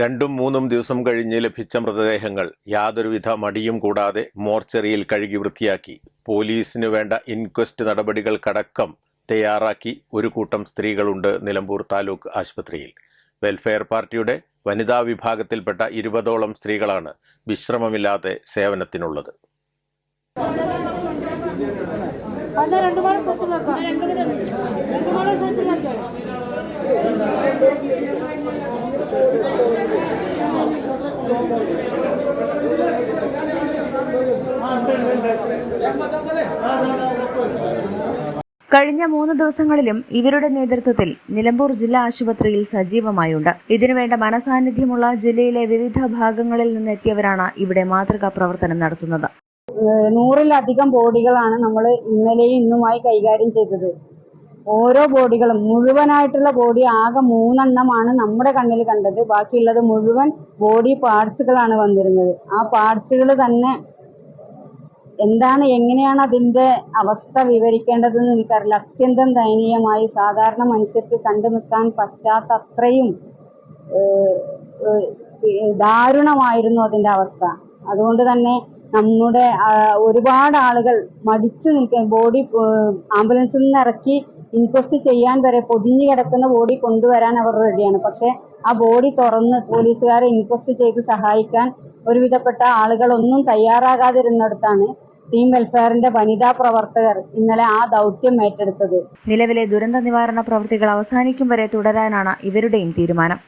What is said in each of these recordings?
രണ്ടും മൂന്നും ദിവസം കഴിഞ്ഞ് ലഭിച്ച മൃതദേഹങ്ങൾ യാതൊരുവിധ മടിയും കൂടാതെ മോർച്ചറിയിൽ കഴുകി വൃത്തിയാക്കി. പോലീസിനു വേണ്ട ഇൻക്വസ്റ്റ് നടപടികൾക്കടക്കം തയ്യാറാക്കി ഒരു കൂട്ടം സ്ത്രീകളുണ്ട് നിലമ്പൂർ താലൂക്ക് ആശുപത്രിയിൽ. വെൽഫെയർ പാർട്ടിയുടെ വനിതാ വിഭാഗത്തിൽപ്പെട്ട ഇരുപതോളം സ്ത്രീകളാണ് വിശ്രമമില്ലാതെ സേവനത്തിനുള്ളത്. കഴിഞ്ഞ മൂന്ന് ദിവസങ്ങളിലും ഇവരുടെ നേതൃത്വത്തിൽ നിലമ്പൂർ ജില്ലാ ആശുപത്രിയിൽ സജീവമായുണ്ട്. ഇതിനുവേണ്ട മനസാന്നിധ്യമുള്ള ജില്ലയിലെ വിവിധ ഭാഗങ്ങളിൽ നിന്നെത്തിയവരാണ് ഇവിടെ മാതൃകാ പ്രവർത്തനം നടത്തുന്നത്. നൂറിലധികം ബോഡികളാണ് നമ്മൾ ഇന്നലെയും ഇന്നുമായി കൈകാര്യം ചെയ്തത്. ഓരോ ബോഡികളും മുഴുവനായിട്ടുള്ള ബോഡി ആകെ മൂന്നെണ്ണമാണ് നമ്മുടെ കണ്ണിൽ കണ്ടത്. ബാക്കിയുള്ളത് മുഴുവൻ ബോഡി പാർട്സുകളാണ് വന്നിരുന്നത്. ആ പാർട്സുകൾ തന്നെ എന്താണ് എങ്ങനെയാണ് അതിന്റെ അവസ്ഥ വിവരിക്കേണ്ടതെന്ന് എനിക്കറിയില്ല. അത്യന്തം ദയനീയമായി സാധാരണ മനുഷ്യർക്ക് കണ്ടു നിൽക്കാൻ പറ്റാത്ത അത്രയും ദാരുണമായിരുന്നു അതിന്റെ അവസ്ഥ. അതുകൊണ്ട് തന്നെ നമ്മുടെ ഒരുപാട് ആളുകൾ മടിച്ചു നിൽക്കാൻ ബോഡി ആംബുലൻസിൽ നിന്ന് ഇറക്കി ഇൻക്വസ്റ്റ് ചെയ്യാൻ വരെ പൊതിഞ്ഞു കിടക്കുന്ന ബോഡി കൊണ്ടുവരാൻ അവർ റെഡിയാണ്. പക്ഷെ ആ ബോഡി തുറന്ന് പോലീസുകാരെ ഇൻക്വസ്റ്റ് ചെയ്ത് സഹായിക്കാൻ ഒരുവിധപ്പെട്ട ആളുകളൊന്നും തയ്യാറാകാതിരുന്നിടത്താണ് ടീം വെൽഫെയറിന്റെ വനിതാ പ്രവർത്തകർ ഇന്നലെ ആ ദൗത്യം ഏറ്റെടുത്തത്. നിലവിലെ ദുരന്ത നിവാരണ പ്രവൃത്തികൾ അവസാനിക്കും വരെ തുടരാനാണ് ഇവരുടെയും തീരുമാനം.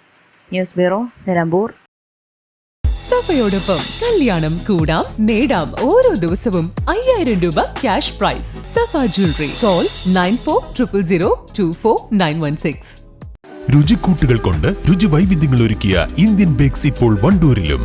News bureau Nilambur. സഫയോടൊപ്പം കല്യാണം കൂടാം നേടാം ഓരോ ദിവസവും അയ്യായിരം രൂപ cash prize Safa jewellery call nine four triple zero two four nine one six രുചിക്കൂട്ടുകൾ കൊണ്ട് രുചി വൈവിധ്യങ്ങൾ ഒരുക്കിയ ഇന്ത്യൻ ബേക്സ് ഇപ്പോൾ വണ്ടൂരിലും.